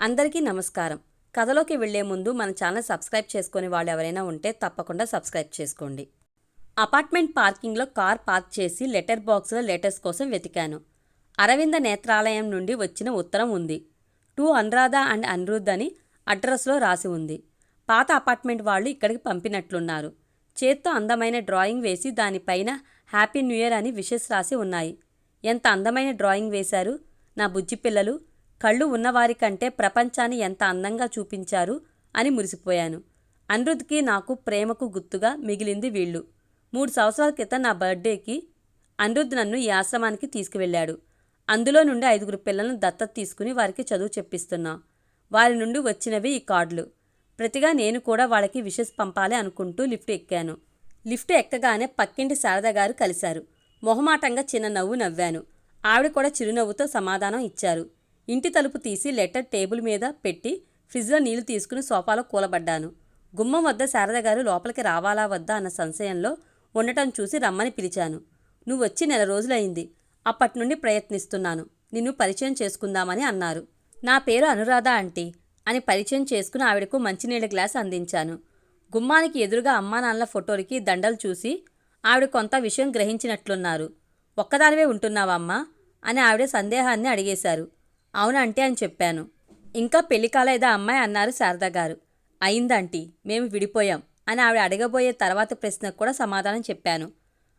అందరికీ నమస్కారం. కథలోకి వెళ్ళే ముందు మన ఛానల్ సబ్స్క్రైబ్ చేసుకునే వాళ్ళు ఎవరైనా ఉంటే తప్పకుండా సబ్స్క్రైబ్ చేసుకోండి. అపార్ట్మెంట్ పార్కింగ్లో కార్ పార్క్ చేసి లెటర్ బాక్స్లో లెటర్స్ కోసం వెతికాను. అరవింద నేత్రాలయం నుండి వచ్చిన ఉత్తరం ఉంది. టు అనురాధ అండ్ అనిరుద్ధ్ అని అడ్రస్లో రాసి ఉంది. పాత అపార్ట్మెంట్ వాళ్ళు ఇక్కడికి పంపినట్లున్నారు. చేత్తో అందమైన డ్రాయింగ్ వేసి దానిపైన హ్యాపీ న్యూ ఇయర్ అని విషెస్ రాసి ఉన్నాయి. ఎంత అందమైన డ్రాయింగ్ వేశారు? నా బుజ్జి పిల్లలు కళ్ళు ఉన్నవారికంటే ప్రపంచాన్ని ఎంత అందంగా చూపించారు అని మురిసిపోయాను. అనిరుద్ధ్కి నాకు ప్రేమకు గుర్తుగా మిగిలింది వీళ్ళు. మూడు సంవత్సరాల క్రితం నా బర్త్డేకి అనిరుద్ధ్ నన్ను ఈ ఆశ్రమానికి తీసుకువెళ్ళాడు. అందులో నుండి ఐదుగురు పిల్లలను దత్తత తీసుకుని వారికి చదువు చెప్పిస్తున్నా. వారి నుండి వచ్చినవి ఈ కార్డులు. ప్రతిగా నేను కూడా వాళ్ళకి విషెస్ పంపాలి అనుకుంటూ లిఫ్ట్ ఎక్కాను. లిఫ్ట్ ఎక్కగానే పక్కింటి శారద గారు కలిశారు. మొహమాటంగా చిన్న నవ్వు నవ్వాను. ఆవిడ కూడా చిరునవ్వుతో సమాధానం ఇచ్చారు. ఇంటి తలుపు తీసి లెటర్ టేబుల్ మీద పెట్టి ఫ్రిడ్జ్లో నీళ్ళు తీసుకుని సోఫాలో కూలబడ్డాను. గుమ్మం వద్ద శారద గారు లోపలికి రావాలా వద్దా అన్న సంశయంలో ఉండటం చూసి రమ్మని పిలిచాను. నువ్వు వచ్చి నెల రోజులైంది. అప్పటి నుండి ప్రయత్నిస్తున్నాను. నిన్ను పరిచయం చేసుకుందామని అన్నారు. నా పేరు అనురాధ ఆంటీ అని పరిచయం చేసుకుని ఆవిడకు మంచినీళ్ళ గ్లాస్ అందించాను. గుమ్మానికి ఎదురుగా అమ్మా నాన్నల ఫోటోలకి దండలు చూసి ఆవిడ కొంత విషయం గ్రహించినట్లున్నారు. ఒక్కదానివే ఉంటున్నావమ్మా అని ఆవిడ సందేహాన్ని అడిగేశారు. అవునంటే అని చెప్పాను. ఇంకా పెళ్ళి కాలేదా అమ్మాయి? అన్నారు శారదా గారు. అయిందంటీ మేము విడిపోయాం అని ఆవిడ అడగబోయే తర్వాత ప్రశ్నకు కూడా సమాధానం చెప్పాను.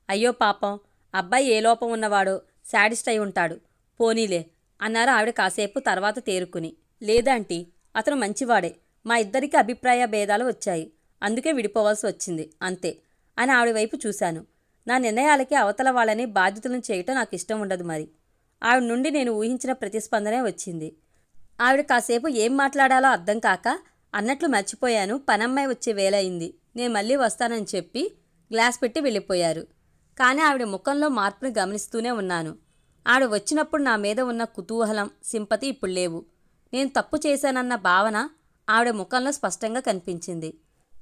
అయ్యో పాపం అబ్బాయి ఏ లోపం ఉన్నవాడో శాడిస్ట్ అయి ఉంటాడు. పోనీలే అన్నారు ఆవిడ కాసేపు తర్వాత తేరుకుని. లేదంటీ అతను మంచివాడే మా ఇద్దరికి అభిప్రాయ భేదాలు వచ్చాయి. అందుకే విడిపోవాల్సి వచ్చింది అంతే అని ఆవిడ వైపు చూశాను. నా నిర్ణయాలకి అవతల వాళ్ళని బాధ్యతలను చేయటం నాకు ఇష్టం ఉండదు మరి. ఆవిడ నుండి నేను ఊహించిన ప్రతిస్పందనే వచ్చింది. ఆవిడ కాసేపు ఏం మాట్లాడాలో అర్థం కాక అన్నట్లు మర్చిపోయాను. పనమ్మాయి వచ్చే వేలయింది నేను మళ్ళీ వస్తానని చెప్పి గ్లాస్ పెట్టి వెళ్ళిపోయారు. కానీ ఆవిడ ముఖంలో మార్పును గమనిస్తూనే ఉన్నాను. ఆవిడ వచ్చినప్పుడు నా మీద ఉన్న కుతూహలం సింపతి ఇప్పుడు లేవు. నేను తప్పు చేశానన్న భావన ఆవిడ ముఖంలో స్పష్టంగా కనిపించింది.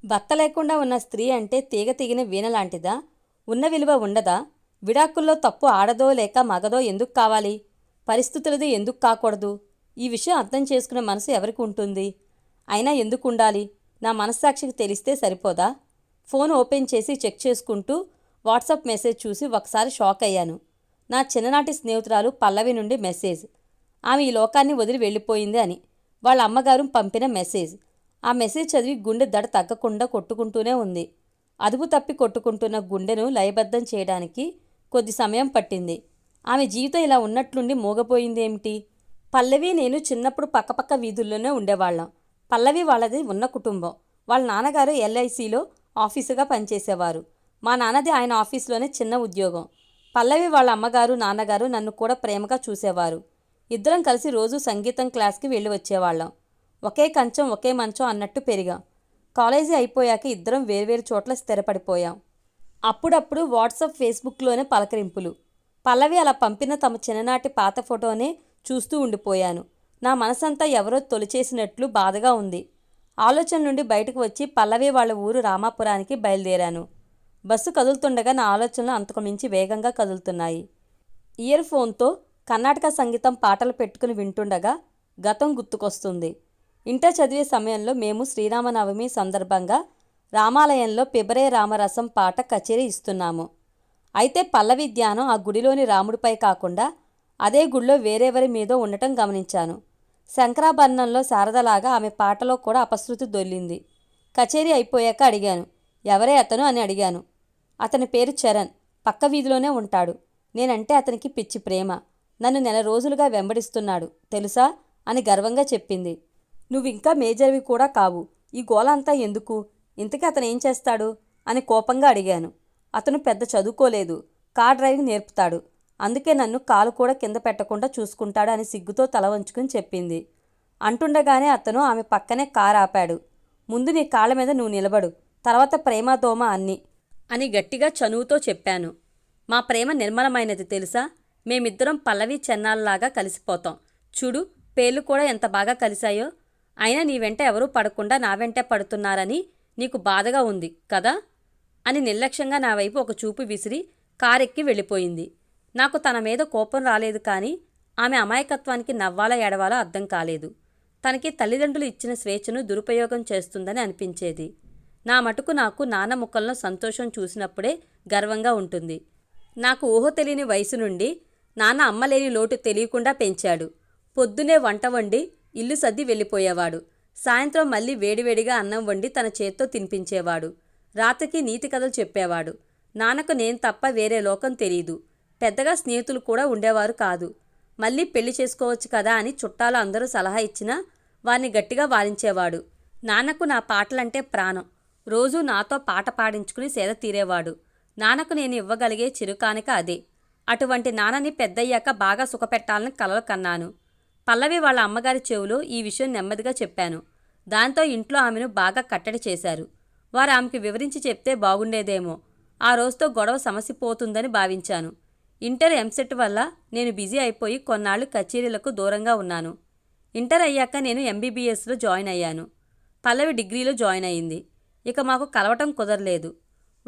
భర్త లేకుండా ఉన్న స్త్రీ అంటే తీగ తీగిన వీణ లాంటిదా? ఉన్న విలువ ఉండదా? విడాకుల్లో తప్పు ఆడదో లేక మగదో ఎందుకు కావాలి? పరిస్థితులది ఎందుకు కాకూడదు? ఈ విషయం అర్థం చేసుకునే మనసు ఎవరికి ఉంటుంది? అయినా ఎందుకు ఉండాలి? నా మనస్సాక్షికి తెలిస్తే సరిపోదా? ఫోన్ ఓపెన్ చేసి చెక్ చేసుకుంటూ వాట్సాప్ మెసేజ్ చూసి ఒకసారి షాక్ అయ్యాను. నా చిన్ననాటి స్నేహితురాలు పల్లవి నుండి మెసేజ్. ఆమె ఈ లోకాన్ని వదిలి వెళ్ళిపోయింది అని. వాళ్ళ అమ్మగారు పంపిన మెసేజ్. ఆ మెసేజ్ చదివి గుండె దడ తగ్గకుండా కొట్టుకుంటూనే ఉంది. అదుపు తప్పి కొట్టుకుంటున్న గుండెను లయబద్ధం చేయడానికి కొద్ది సమయం పట్టింది. ఆమె జీవితం ఇలా ఉన్నట్లుండి మూగపోయిందేమిటి? పల్లవి నేను చిన్నప్పుడు పక్కపక్క వీధుల్లోనే ఉండేవాళ్ళం. పల్లవి వాళ్ళది ఉన్న కుటుంబం. వాళ్ళ నాన్నగారు ఎల్ఐసిలో ఆఫీసుగా పనిచేసేవారు. మా నాన్నది ఆయన ఆఫీసులోనే చిన్న ఉద్యోగం. పల్లవి వాళ్ళ అమ్మగారు నాన్నగారు నన్ను కూడా ప్రేమగా చూసేవారు. ఇద్దరం కలిసి రోజు సంగీతం క్లాస్కి వెళ్ళి వచ్చేవాళ్ళం. ఒకే కంచం ఒకే మంచం అన్నట్టు పెరిగాం. కాలేజీ అయిపోయాక ఇద్దరం వేర్వేరు చోట్ల స్థిరపడిపోయాం. అప్పుడప్పుడు వాట్సాప్ ఫేస్బుక్లోనే పలకరింపులు. పల్లవి అలా పంపిన తమ చిన్ననాటి పాత ఫోటోనే చూస్తూ ఉండిపోయాను. నా మనసంతా ఎవరో తొలిచేసినట్లు బాధగా ఉంది. ఆలోచన నుండి బయటకు వచ్చి పల్లవి వాళ్ళ ఊరు రామాపురానికి బయలుదేరాను. బస్సు కదులుతుండగా నా ఆలోచనలు అంతకు మించి వేగంగా కదులుతున్నాయి. ఇయర్ ఫోన్తో కర్ణాటక సంగీతం పాటలు పెట్టుకుని వింటుండగా గతం గుర్తుకొస్తుంది. ఇంటర్ చదివే సమయంలో మేము శ్రీరామనవమి సందర్భంగా రామాలయంలో పిబరే రామరసం పాట కచేరీ ఇస్తున్నాము. అయితే పల్లవి ధ్యానం ఆ గుడిలోని రాముడిపై కాకుండా అదే గుడిలో వేరెవరి మీదో ఉండటం గమనించాను. శంకరాభరణంలో శారదలాగా ఆమె పాటలో కూడా అపశృతి దొల్లింది. కచేరీ అయిపోయాక అడిగాను ఎవరే అతను అని అడిగాను. అతని పేరు చరణ్ పక్క వీధిలోనే ఉంటాడు. నేనంటే అతనికి పిచ్చి ప్రేమ. నన్ను నెల రోజులుగా వెంబడిస్తున్నాడు తెలుసా? అని గర్వంగా చెప్పింది. నువ్వింకా మేజర్వి కూడా కావు. ఈ గోల అంతా ఎందుకు? ఇంతకీ అతను ఏం చేస్తాడు? అని కోపంగా అడిగాను. అతను పెద్ద చదువుకోలేదు. కార్ డ్రైవింగ్ నేర్పుతాడు. అందుకే నన్ను కాలు కూడా కింద పెట్టకుండా చూసుకుంటాడు అని సిగ్గుతో తల వంచుకుని చెప్పింది. అంటుండగానే అతను ఆమె పక్కనే కారు ఆపాడు. ముందు నీ కాళ్ళ మీద నువ్వు నిలబడు. తర్వాత ప్రేమదోమ అన్ని అని గట్టిగా చనువుతో చెప్పాను. మా ప్రేమ నిర్మలమైనది తెలుసా? మేమిద్దరం పల్లవి చెన్నాల్లాగా కలిసిపోతాం. చూడు పేర్లు కూడా ఎంత బాగా కలిశాయో. అయినా నీ వెంట ఎవరూ పడకుండా నా వెంటే పడుతున్నారని నీకు బాధగా ఉంది కదా? అని నిర్లక్ష్యంగా నా వైపు ఒక చూపు విసిరి కారెక్కి వెళ్ళిపోయింది. నాకు తన మీద కోపం రాలేదు కానీ ఆమె అమాయకత్వానికి నవ్వాలా ఏడవాలా అర్థం కాలేదు. తనకి తల్లిదండ్రులు ఇచ్చిన స్వేచ్ఛను దురుపయోగం చేస్తుందని అనిపించేది. నా మటుకు నాకు నాన్న ముఖంలో సంతోషం చూసినప్పుడే గర్వంగా ఉంటుంది. నాకు ఊహ తెలియని వయసు నుండి నాన్న అమ్మలేని లోటు తెలియకుండా పెంచాడు. పొద్దునే వంట వండి ఇల్లు సర్ది వెళ్ళిపోయేవాడు. సాయంత్రం మళ్ళీ వేడివేడిగా అన్నం వండి తన చేత్తో తినిపించేవాడు. రాత్రికి నీతి కథలు చెప్పేవాడు. నాన్నకు నేను తప్ప వేరే లోకం తెలియదు పెద్దగా స్నేహితులు కూడా ఉండేవారు కాదు. మళ్ళీ పెళ్ళి చేసుకోవచ్చు కదా అని చుట్టాలు అందరూ సలహా ఇచ్చినా వారిని గట్టిగా వారించేవాడు. నాన్నకు నా పాటలంటే ప్రాణం. రోజూ నాతో పాట పాడించుకుని సేద తీరేవాడు. నాన్నకు నేను ఇవ్వగలిగే చిరుకానిక అదే. అటువంటి నాన్నని పెద్దయ్యాక బాగా సుఖపెట్టాలని కలలు కన్నాను. పల్లవి వాళ్ళ అమ్మగారి చెవులో ఈ విషయం నెమ్మదిగా చెప్పాను. దాంతో ఇంట్లో ఆమెను బాగా కట్టడి చేశారు. వారు ఆమెకి వివరించి చెప్తే బాగుండేదేమో. ఆ రోజుతో గొడవ సమసిపోతుందని భావించాను. ఇంటర్ ఎంసెట్ వల్ల నేను బిజీ అయిపోయి కొన్నాళ్ళు కచేరీలకు దూరంగా ఉన్నాను. ఇంటర్ అయ్యాక నేను ఎంబీబీఎస్లో జాయిన్ అయ్యాను. పల్లవి డిగ్రీలో జాయిన్ అయింది ఇక మాకు కలవటం కుదరలేదు.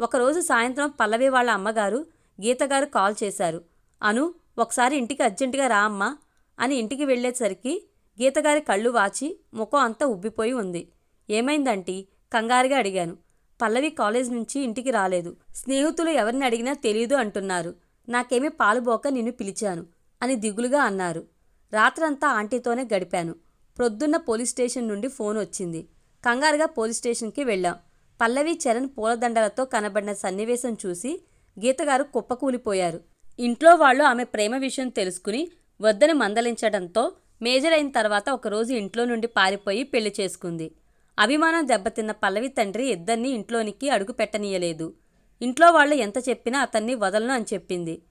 ఒకరోజు సాయంత్రం పల్లవి వాళ్ళ అమ్మగారు గీతగారు కాల్ చేశారు. అను ఒకసారి ఇంటికి అర్జెంటుగా రా అమ్మా అని ఇంటికి వెళ్ళేసరికి గీతగారి కళ్ళు వాచి ముఖం అంతా ఉబ్బిపోయి ఉంది. ఏమైందంటీ? కంగారుగా అడిగాను. పల్లవి కాలేజ్ నుంచి ఇంటికి రాలేదు. స్నేహితులు ఎవరిని అడిగినా తెలీదు అంటున్నారు. నాకేమీ పాలుబోక నిన్ను పిలిచాను అని దిగులుగా అన్నారు. రాత్రంతా ఆంటీతోనే గడిపాను. ప్రొద్దున్న పోలీస్ స్టేషన్ నుండి ఫోన్ వచ్చింది. కంగారుగా పోలీస్ స్టేషన్కి వెళ్ళాం. పల్లవి చరణ్ పూలదండలతో కనబడిన సన్నివేశం చూసి గీతగారు కుప్పకూలిపోయారు. ఇంట్లో వాళ్ళు ఆమె ప్రేమ విషయం తెలుసుకుని వద్దని మందలించడంతో మేజర్ అయిన తర్వాత ఒకరోజు ఇంట్లో నుండి పారిపోయి పెళ్ళి చేసుకుంది. అభిమానం దెబ్బతిన్న పల్లవి తండ్రి ఇద్దరిని ఇంట్లోనికి అడుగు పెట్టనీయలేదు. ఇంట్లో వాళ్ళు ఎంత చెప్పినా అతన్ని వదలను అని చెప్పింది.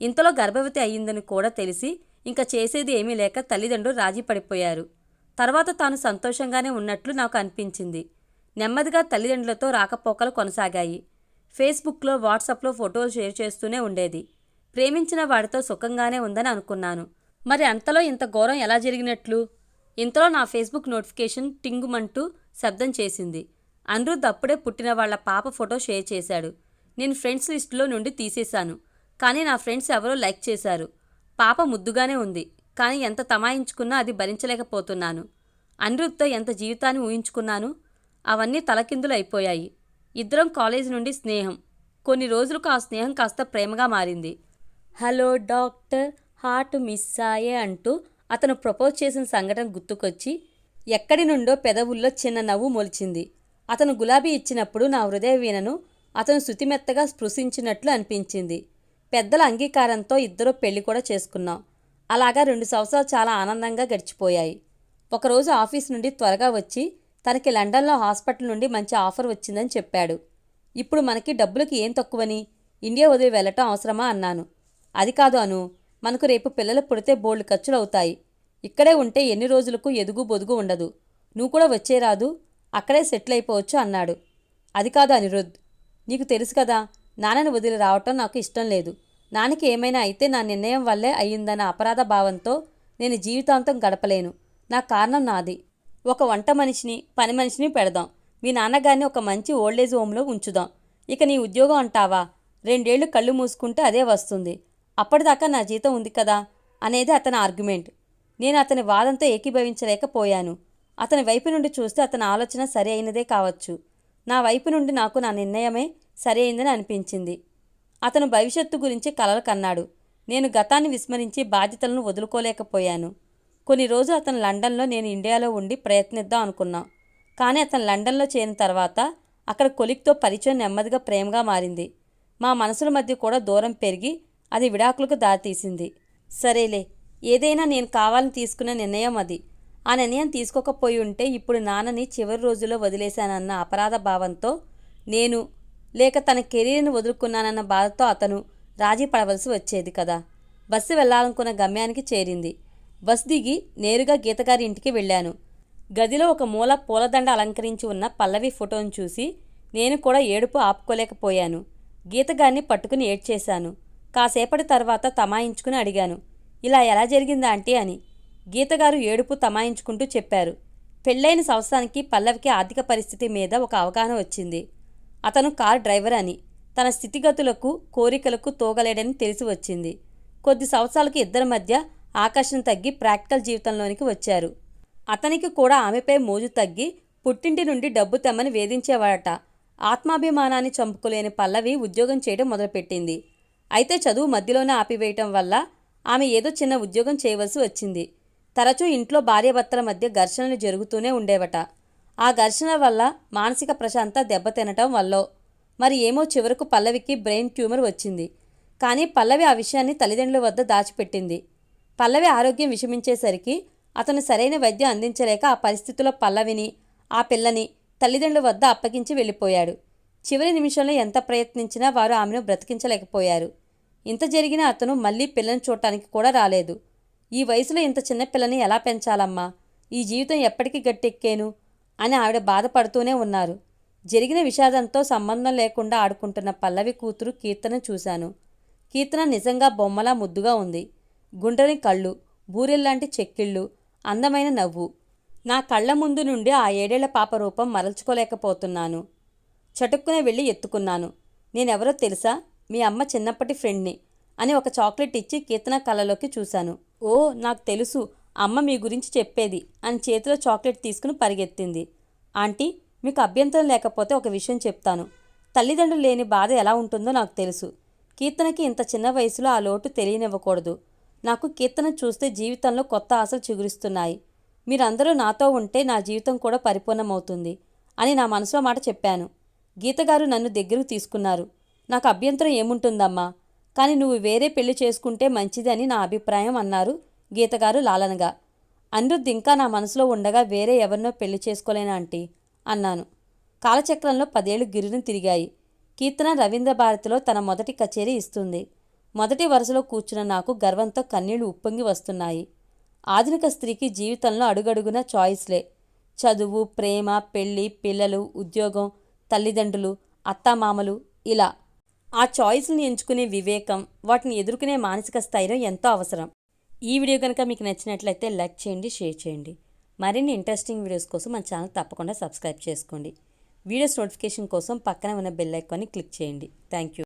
ఇంతలో గర్భవతి అయ్యిందని కూడా తెలిసి ఇంకా చేసేది ఏమీ లేక తల్లిదండ్రులు రాజీ పడిపోయారు. తర్వాత తాను సంతోషంగానే ఉన్నట్లు నాకు అనిపించింది. నెమ్మదిగా తల్లిదండ్రులతో రాకపోకలు కొనసాగాయి. ఫేస్బుక్లో వాట్సాప్లో ఫోటోలు షేర్ చేస్తూనే ఉండేది. ప్రేమించిన వాడితో సుఖంగానే ఉందని అనుకున్నాను. మరి అంతలో ఇంత ఘోరం ఎలా జరిగినట్లు? ఇంతలో నా ఫేస్బుక్ నోటిఫికేషన్ టింగుమంటూ శబ్దం చేసింది. అనిరుద్ధ్ అప్పుడే పుట్టిన వాళ్ళ పాప ఫోటో షేర్ చేశాడు. నేను ఫ్రెండ్స్ లిస్టులో నుండి తీసేశాను. కానీ నా ఫ్రెండ్స్ ఎవరో లైక్ చేశారు. పాప ముద్దుగానే ఉంది. కానీ ఎంత తమాయించుకున్నా అది భరించలేకపోతున్నాను. అనిరుద్ధ్తో ఎంత జీవితాన్ని ఊహించుకున్నాను? అవన్నీ తలకిందులు అయిపోయాయి. ఇద్దరం కాలేజ్ నుండి స్నేహం. కొన్ని రోజులకు ఆ స్నేహం కాస్త ప్రేమగా మారింది. హలో డాక్టర్ హార్ట్ మిస్ అయ్యే అంటూ అతను ప్రపోజ్ చేసిన సంఘటన గుర్తుకొచ్చి ఎక్కడి నుండో పెదవుల్లో చిన్న నవ్వు మొలిచింది. అతను గులాబీ ఇచ్చినప్పుడు నా హృదయ వీణను అతను శృతిమెత్తగా స్పృశించినట్లు అనిపించింది. పెద్దల అంగీకారంతో ఇద్దరు పెళ్ళి కూడా చేసుకున్నాం. అలాగా రెండు సంవత్సరాలు చాలా ఆనందంగా గడిచిపోయాయి. ఒకరోజు ఆఫీస్ నుండి త్వరగా వచ్చి తనకి లండన్లో హాస్పిటల్ నుండి మంచి ఆఫర్ వచ్చిందని చెప్పాడు. ఇప్పుడు మనకి డబ్బులకి ఏం తక్కువని? ఇండియా వదిలి వెళ్ళటం అవసరమా? అన్నాను. అది కాదు అను. మనకు రేపు పిల్లలు పుడితే బోల్డ్ ఖర్చులు అవుతాయి ఇక్కడే ఉంటే ఎన్ని రోజులకు ఎదుగు బొదుగు ఉండదు. నువ్వు కూడా వచ్చేరాదు అక్కడే సెటిల్ అయిపోవచ్చు అన్నాడు. అది కాదు అనిరుద్ నీకు తెలుసు కదా నాన్నని వదిలి రావటం నాకు ఇష్టం లేదు. నాన్నకి ఏమైనా అయితే నా నిర్ణయం వల్లే అయ్యిందన్న అపరాధ భావంతో నేను జీవితాంతం గడపలేను. నా కారణం నాది. ఒక వంట మనిషిని పని మనిషిని పెడదాం. మీ నాన్నగారిని ఒక మంచి ఓల్డేజ్ హోమ్లో ఉంచుదాం. ఇక నీ ఉద్యోగం అంటావా? రెండేళ్ళు కళ్ళు మూసుకుంటే అదే వస్తుంది. అప్పటిదాకా నా జీతం ఉంది కదా అనేది అతని ఆర్గ్యుమెంట్. నేను అతని వాదంతో ఏకీభవించలేకపోయాను. అతని వైపు నుండి చూస్తే అతని ఆలోచన సరి అయినదే కావచ్చు. నా వైపు నుండి నాకు నా నిర్ణయమే సరి అయిందని అనిపించింది. అతను భవిష్యత్తు గురించి కలలు కన్నాడు. నేను గతాన్ని విస్మరించి బాధ్యతలను వదులుకోలేకపోయాను. కొన్ని రోజులు అతను లండన్లో నేను ఇండియాలో ఉండి ప్రయత్నిద్దాం అనుకున్నా. కానీ అతను లండన్లో చేరిన తర్వాత అక్కడ కొలిక్తో పరిచయం నెమ్మదిగా ప్రేమగా మారింది. మా మనసుల మధ్య కూడా దూరం పెరిగి అది విడాకులకు దారితీసింది. సరేలే ఏదైనా నేను కావాలని తీసుకున్న నిర్ణయం అది. ఆ నిర్ణయం తీసుకోకపోయి ఉంటే ఇప్పుడు నాన్నని చివరి రోజుల్లో వదిలేశానన్న అపరాధ భావంతో నేను లేక తన కెరీర్ని వదులుకున్నానన్న బాధతో అతను రాజీ పడవలసి వచ్చేది కదా. బస్సు వెళ్ళాలనుకున్న గమ్యానికి చేరింది. బస్ దిగి నేరుగా గీతగారి ఇంటికి వెళ్ళాను. గదిలో ఒక మూల పూలదండ అలంకరించి ఉన్న పల్లవి ఫోటోను చూసి నేను కూడా ఏడుపు ఆపుకోలేకపోయాను. గీతగారిని పట్టుకుని ఏడ్చేశాను. కాసేపటి తర్వాత తమాయించుకుని అడిగాను. ఇలా ఎలా జరిగిందా ఆంటీ? అని. గీతగారు ఏడుపు తమాయించుకుంటూ చెప్పారు. పెళ్ళైన సంవత్సరానికి పల్లవికి ఆర్థిక పరిస్థితి మీద ఒక అవగాహన వచ్చింది. అతను కార్ డ్రైవర్ అని. తన స్థితిగతులకు కోరికలకు తోగలేడని తెలిసి వచ్చింది. కొద్ది సంవత్సరాలకు ఇద్దరి మధ్య ఆకర్షణ తగ్గి ప్రాక్టికల్ జీవితంలోనికి వచ్చారు. అతనికి కూడా ఆమెపై మోజు తగ్గి పుట్టింటి నుండి డబ్బు తెమ్మని వేధించేవాడట. ఆత్మాభిమానాన్ని చంపుకోలేని పల్లవి ఉద్యోగం చేయడం మొదలుపెట్టింది. అయితే చదువు మధ్యలోనే ఆపివేయటం వల్ల ఆమె ఏదో చిన్న ఉద్యోగం చేయవలసి వచ్చింది. తరచూ ఇంట్లో భార్యాభర్తల మధ్య ఘర్షణలు జరుగుతూనే ఉండేవట. ఆ ఘర్షణ వల్ల మానసిక ప్రశాంత దెబ్బతినటం వల్లో మరి ఏమో చివరకు పల్లవికి బ్రెయిన్ ట్యూమర్ వచ్చింది. కానీ పల్లవి ఆ విషయాన్ని తల్లిదండ్రుల వద్ద దాచిపెట్టింది. పల్లవి ఆరోగ్యం విషమించేసరికి అతను సరైన వైద్యం అందించలేక ఆ పరిస్థితిలో పల్లవిని ఆ పిల్లని తల్లిదండ్రుల వద్ద అప్పగించి వెళ్ళిపోయాడు. చివరి నిమిషంలో ఎంత ప్రయత్నించినా వారు ఆమెను బ్రతికించలేకపోయారు. ఇంత జరిగినా అతను మళ్ళీ పిల్లని చూడటానికి కూడా రాలేదు. ఈ వయసులో ఇంత చిన్న పిల్లని ఎలా పెంచాలమ్మా? ఈ జీవితం ఎప్పటికీ గట్టెక్కేను? అని ఆవిడ బాధపడుతూనే ఉన్నారు. జరిగిన విషాదంతో సంబంధం లేకుండా ఆడుకుంటున్న పల్లవి కూతురు కీర్తన చూశాను. కీర్తన నిజంగా బొమ్మలా ముద్దుగా ఉంది. గుండ్రని కళ్ళు బూరెల్లాంటి చెక్కిళ్ళు అందమైన నవ్వు. నా కళ్ళ ముందు నుండి ఆ ఏడేళ్ళ పాప రూపం మరల్చుకోలేకపోతున్నాను. చటుక్కునే వెళ్ళి ఎత్తుకున్నాను. నేనెవరో తెలుసా? మీ అమ్మ చిన్నప్పటి ఫ్రెండ్ని అని ఒక చాక్లెట్ ఇచ్చి కీర్తన కళ్ళలోకి చూశాను. ఓ నాకు తెలుసు అమ్మ మీ గురించి చెప్పేది అని చేతిలో చాక్లెట్ తీసుకుని పరిగెత్తింది. ఆంటీ మీకు అభ్యంతరం లేకపోతే ఒక విషయం చెప్తాను. తల్లిదండ్రులు లేని బాధ ఎలా ఉంటుందో నాకు తెలుసు. కీర్తనకి ఇంత చిన్న వయసులో ఆ లోటు తెలియనివ్వకూడదు. నాకు కీర్తన చూస్తే జీవితంలో కొత్త ఆశలు చిగురిస్తున్నాయి. మీరందరూ నాతో ఉంటే నా జీవితం కూడా పరిపూర్ణమవుతుంది అని నా మనసులో మాట చెప్పాను. గీతగారు నన్ను దగ్గరకు తీసుకున్నారు. నాకు అభ్యంతరం ఏముంటుందమ్మా? కానీ నువ్వు వేరే పెళ్ళి చేసుకుంటే మంచిది అని నా అభిప్రాయం అన్నారు గీతగారు లాలనగా. అనిరుద్ధ్ ఇంకా నా మనసులో ఉండగా వేరే ఎవరినో పెళ్ళి చేసుకోలేనా ఆంటీ? అన్నాను. కాలచక్రంలో పదేళ్ళు గిరిని తిరిగాయి. కీర్తన రవీంద్ర భారతిలో తన మొదటి కచేరీ ఇస్తుంది. మొదటి వరుసలో కూర్చున్న నాకు గర్వంతో కన్నీళ్ళు ఉప్పొంగి వస్తున్నాయి. ఆధునిక స్త్రీకి జీవితంలో అడుగడుగున చాయిస్లే. చదువు ప్రేమ పెళ్ళి పిల్లలు ఉద్యోగం తల్లిదండ్రులు అత్తామామలు ఇలా. ఆ చాయిస్ని ఎంచుకునే వివేకం వాటిని ఎదుర్కొనే మానసిక స్థైర్యం ఎంతో అవసరం. ఈ వీడియో కనుక మీకు నచ్చినట్లయితే లైక్ చేయండి షేర్ చేయండి. మరిన్ని ఇంట్రెస్టింగ్ వీడియోస్ కోసం మన ఛానల్ తప్పకుండా సబ్స్క్రైబ్ చేసుకోండి. వీడియోస్ నోటిఫికేషన్ కోసం పక్కన ఉన్న బెల్ ఐకాన్ని క్లిక్ చేయండి. Thank you.